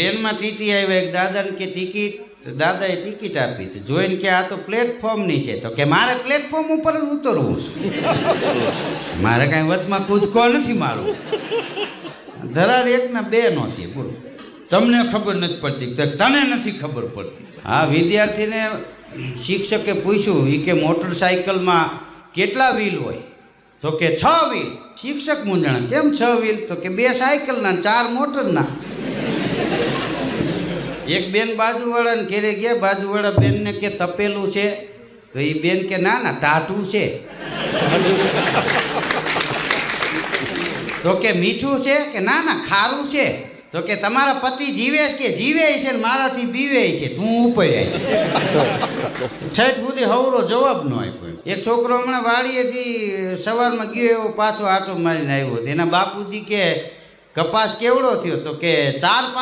ટ્રેનમાં ટીટી આવ્યા, એક દાદાને કે ટિકિટ દાદાએ ટિકિટ આપી. તો જોઈને કે આ તો પ્લેટફોર્મની છે. તો કે મારે પ્લેટફોર્મ ઉપર જ ઉતરવું છે. મારે કાંઈ વચમાં કૂદકો નથી મારું ધરાર એકના બે નો છે, બોલો. તમને ખબર નથી પડતી તને નથી ખબર પડતી. આ વિદ્યાર્થીને શિક્ષકે પૂછ્યું એ કે મોટરસાયકલમાં કેટલા વ્હીલ હોય? તો કે છ વ્હીલ. શિક્ષક મૂંઝણ, કેમ છ વ્હીલ? તો કે બે સાયકલના ચાર મોટરના. એક બેન બાજુવાળાને ઘેરે ગયા, બાજુવાળા બેનને કે તપેલું છે? તો એ બેન કે, ના ના, ટાટું છે. તો કે, મીઠું છે? કે, ના ના, ખારું છે. તો કે, તમારા પતિ જીવે કે જીવે છે ને મારાથી બીવે છે? તું ઉપડ્યા છઠ સુધી હવરો જવાબ ન આપ્યો. એક છોકરો હમણાં વાડીએથી સવારમાં ગયો એવો, પાછો આટો મારીને આવ્યો. એના બાપુજી કે, કપાસ કેવડો થયો? તો કે, ચાર પાંચ